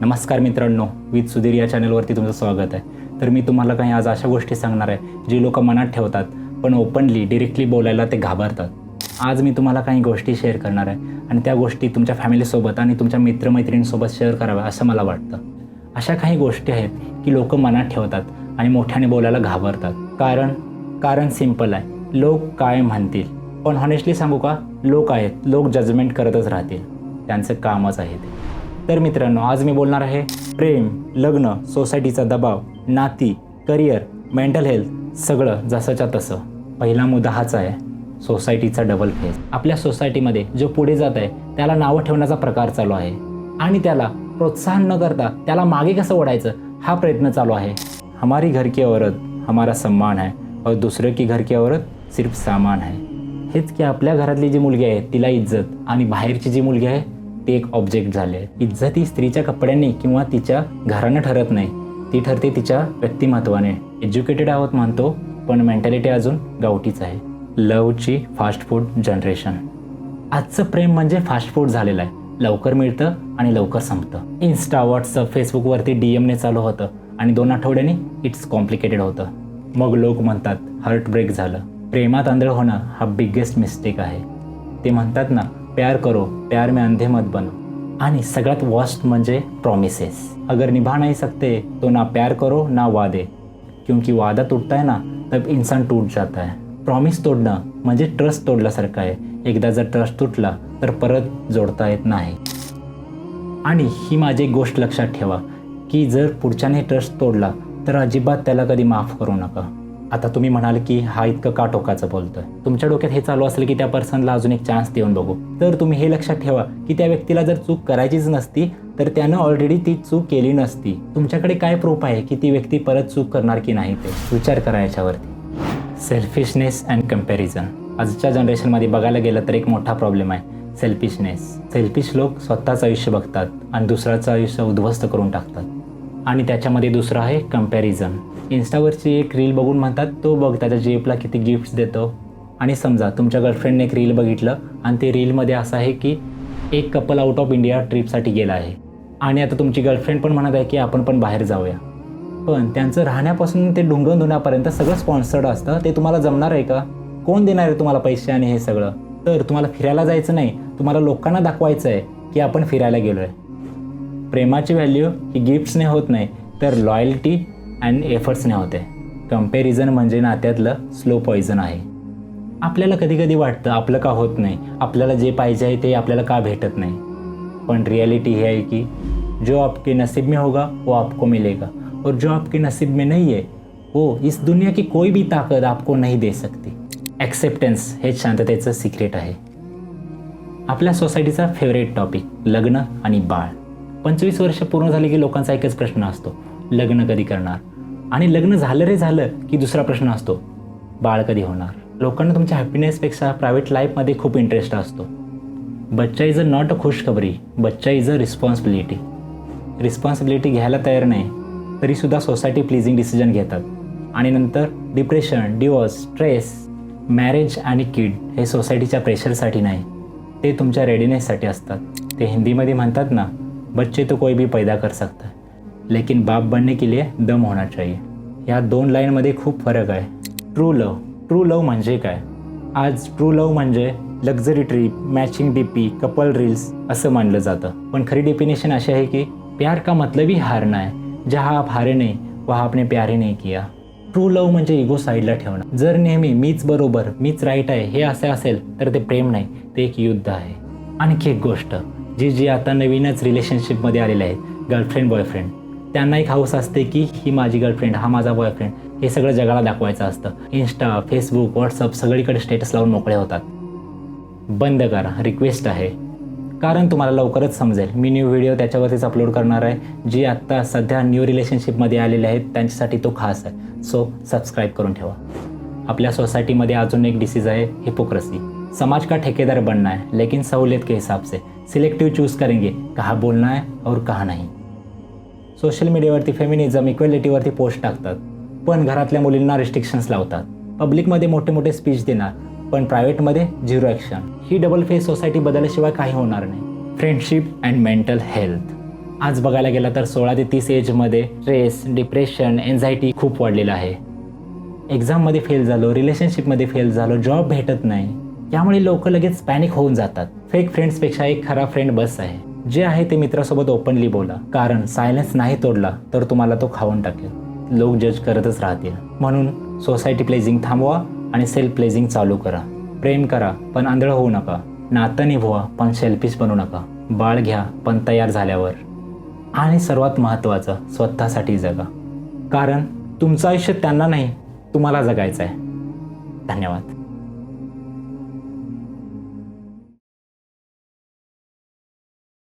नमस्कार मित्रांनो विथ सुधीर या चॅनलवरती तुमचं स्वागत आहे. तर मी तुम्हाला काही आज अशा गोष्टी सांगणार आहे जी लोक मनात ठेवतात पण ओपनली डिरेक्टली बोलायला ते घाबरतात. आज मी तुम्हाला काही गोष्टी शेअर करणार आहे आणि त्या गोष्टी तुमच्या फॅमिलीसोबत आणि तुमच्या मित्रमैत्रिणींसोबत शेअर कराव्या असं मला वाटतं. अशा काही गोष्टी आहेत की लोक मनात ठेवतात आणि मोठ्याने बोलायला घाबरतात. कारण कारण सिंपल आहे. लोक काय म्हणतील? पण हॉनेस्टली सांगू का? लोक आहेत लोक जजमेंट करतच राहतील. त्यांचं कामच आहे ते. तर मित्रांनो आज मी बोलणार आहे प्रेम लग्न सोसायटीचा दबाव नाती करिअर मेंटल हेल्थ सगळं जसंच्या तसं. पहिला मुद्दा हाच आहे सोसायटीचा डबल फेस. आपल्या सोसायटीमध्ये जो पुढे जात आहे त्याला नावं ठेवण्याचा प्रकार चालू आहे. आणि त्याला प्रोत्साहन न करता त्याला मागे कसं ओढायचं हा प्रयत्न चालू आहे. हमारी घर की औरत हमारा सम्मान है और दुसरे की घर की औरत सिर्फ सामान है. हेच की आपल्या घरातली जी मुलगी आहे तिला इज्जत. आणि बाहेरची जी मुलगी आहे ते एक ऑब्जेक्ट झाले. आहे इज्जत ही स्त्रीच्या कपड्यांनी किंवा तिच्या घरानं ठरत नाही. ती ठरते तिच्या व्यक्तिमत्वाने. एज्युकेटेड आहोत म्हणतो पण मेंटॅलिटी अजून गावठीच आहे. लवची फास्ट फूड जनरेशन आजचं प्रेम म्हणजे फास्ट फूड झालेलं आहे. लवकर मिळतं आणि लवकर संपतं. इन्स्टा व्हॉट्सअप फेसबुकवरती डी एमने चालू होतं आणि दोन आठवड्यांनी इट्स कॉम्प्लिकेटेड होतं. मग लोक म्हणतात हार्ट ब्रेक झालं. प्रेमात आंधळ होणं हा बिगेस्ट मिस्टेक आहे. ते म्हणतात ना प्यार करो प्यार में अंधे मत बनो। आणि सगळ्यात वर्स्ट म्हणजे प्रॉमिसेस अगर निभा नाही सकते तो ना प्यार करो ना वादे. क्योंकि वादा तुटता है ना तब इंसान टूट जाता है. प्रॉमिस तोडणं म्हणजे ट्रस्ट तोडल्यासारखं आहे. एकदा जर ट्रस्ट तुटला तर परत जोडता येत नाही. आणि ही माझी एक गोष्ट लक्षात ठेवा की जर पुढच्याने ट्रस्ट तोडला तर अजिबात त्याला कधी माफ करू नका. आता तुम्ही म्हणाल की हा इतकं का टोकाचं बोलतोय? तुमच्या डोक्यात हे चालू असेल की त्या पर्सनला अजून एक चान्स देऊन बघू. तर तुम्ही हे लक्षात ठेवा की त्या व्यक्तीला जर चूक करायचीच नसती तर त्यानं ऑलरेडी ती चूक केली नसती. तुमच्याकडे काय प्रूफ आहे की ती व्यक्ती परत चूक करणार की नाही ते? विचार करा याच्यावरती. सेल्फिशनेस अँड कंपॅरिझन आजच्या जनरेशनमध्ये बघायला गेलं तर एक मोठा प्रॉब्लेम आहे. सेल्फिशनेस सेल्फिश लोक स्वतःचं आयुष्य बघतात आणि दुसऱ्याचं आयुष्य उद्ध्वस्त करून टाकतात. आणि त्याच्यामध्ये दुसरं आहे कंपॅरिझन इन्स्टावरची एक रील बघून म्हणतात तो बघ त्याच्या जेपला किती गिफ्ट्स देतो. आणि समजा तुमच्या गर्लफ्रेंडने एक रील बघितलं आणि ते रीलमध्ये असं आहे की एक कपल आउट ऑफ इंडिया ट्रिपसाठी गेला आहे. आणि आता तुमची गर्लफ्रेंड पण म्हणत आहे की आपण पण बाहेर जाऊया. पण त्यांचं राहण्यापासून ते ढुंगण धुण्यापर्यंत सगळं स्पॉन्सर्ड असतं. ते तुम्हाला जमणार आहे का? कोण देणार आहे तुम्हाला पैसे आणि हे सगळं? तर तुम्हाला फिरायला जायचं नाही. तुम्हाला लोकांना दाखवायचं आहे की आपण फिरायला गेलो आहे प्रेमाची व्हॅल्यू ही गिफ्ट्सने होत नाही तर लॉयल्टी अँड एफर्ट्सने होते. कंपॅरिझन म्हणजे नात्यातलं स्लो पॉइझन आहे. आपल्याला कधी कधी वाटतं आपलं का होत नाही? आपल्याला जे पाहिजे आहे ते आपल्याला का भेटत नाही? पण रियालिटी ही आहे की जो आपके नसीब में होगा वो आपको मिलेगा. और जो आपके नसीब में नहीं है वो इस दुनिया की कोई भी ताकद आपको नहीं दे सकती. ॲक्सेप्टन्स हे शांततेचं सिक्रेट आहे. आपल्या सोसायटीचा फेवरेट टॉपिक लग्न आणि बाळ. पंचवीस वर्ष पूर्ण झाली की लोकांचा एकच प्रश्न असतो. लग्न कधी करणार? आणि लग्न झालं रे झालं की दुसरा प्रश्न असतो. बाळ कधी होणार? लोकांना तुमच्या हॅपीनेसपेक्षा प्रायव्हेट लाईफमध्ये खूप इंटरेस्ट असतो. बच्चा इज अ नॉट अ खुशखबरी. बच्चा इज अ रिस्पॉन्सिबिलिटी रिस्पॉन्सिबिलिटी घ्यायला तयार नाही तरीसुद्धा सोसायटी प्लीजिंग डिसिजन घेतात. आणि नंतर डिप्रेशन डिवोर्स स्ट्रेस मॅरेज आणि किड हे सोसायटीच्या प्रेशरसाठी नाही. ते तुमच्या रेडीनेससाठी असतात. ते हिंदीमध्ये म्हणतात ना बच्चे तो कोई भी पैदा कर सकता है लेकिन बाप बनने के लिए दम होना चाहिए। या दोन लाईनमध्ये खूप फरक आहे। ट्रू लव ट्रू लव म्हणजे काय? आज ट्रू लव म्हणजे luxury trip matching D P couple reels असं मानलं जातं. पण खरी डेफिनेशन अशी आहे की प्यार का मतलब ही हारना है जहाँ आप हारे नाही वहा आपने प्यारे नाही किया. ट्रू लव म्हणजे इगो साईडला ठेवणं. जर नेहमी मीच बरोबर मीच राईट आहे हे असे असेल तर ते प्रेम नाही ते एक युद्ध आहे. आणखी एक गोष्ट. जी जी आता नवीनच रिलेशनशिपमध्ये आलेले आहेत. गर्लफ्रेंड बॉयफ्रेंड त्यांना एक हाऊस असते की ही माझी गर्लफ्रेंड हा माझा बॉयफ्रेंड हे सगळं जगाला दाखवायचं असतं. इन्स्टा फेसबुक व्हॉट्सअप सगळीकडे स्टेटस लावून मोकळे होतात. बंद करा. रिक्वेस्ट आहे. कारण तुम्हाला लवकरच समजेल. मी न्यू व्हिडिओ त्याच्यावरतीच अपलोड करणार आहे. जी आत्ता सध्या न्यू रिलेशनशिपमध्ये आलेले आहेत त्यांच्यासाठी तो खास आहे. सो सबस्क्राईब करून ठेवा. आपल्या सोसायटीमध्ये अजून एक डिसीज आहे हिपोक्रसी समाज का ठेकेदार बनना है लेकिन सहूलियत के हिसाब से। सिलेक्टिव चूज करेंगे कहाँ बोलना है और कहाँ नाही। सोशल मीडियावरती फेमिनिझम इक्वेलिटीवरती पोस्ट टाकतात पण घरातल्या मुलींना रिस्ट्रिक्शन्स लावतात. पब्लिकमध्ये मोठे मोठे स्पीच देणार पण प्रायव्हेटमध्ये झिरो ॲक्शन ही डबल फेस सोसायटी बदलल्याशिवाय काही होणार नाही. फ्रेंडशिप अँड मेंटल हेल्थ आज बघायला गेला तर सोळा ते तीस एजमध्ये स्ट्रेस डिप्रेशन एन्झायटी खूप वाढलेलं आहे. एक्झाममध्ये फेल झालो रिलेशनशिपमध्ये फेल झालो जॉब भेटत नाही. यामुळे लोक लगेच पॅनिक होऊन जातात. फेक फ्रेंड्सपेक्षा एक खरा फ्रेंड बस आहे. जे आहे ते मित्रासोबत ओपनली बोला. कारण सायलेन्स नाही तोडला तर तुम्हाला तो खाऊन टाकेल. लोक जज करतच राहतील. म्हणून सोसायटी प्लेझिंग थांबवा आणि सेल्फ प्लेझिंग चालू करा. प्रेम करा पण आंधळ होऊ नका. नातं निभवा पण सेल्फिश बनू नका. बाळ घ्या पण तयार झाल्यावर. आणि सर्वात महत्त्वाचं स्वतःसाठी जगा. कारण तुमचं आयुष्य त्यांना नाही तुम्हाला जगायचं आहे धन्यवाद.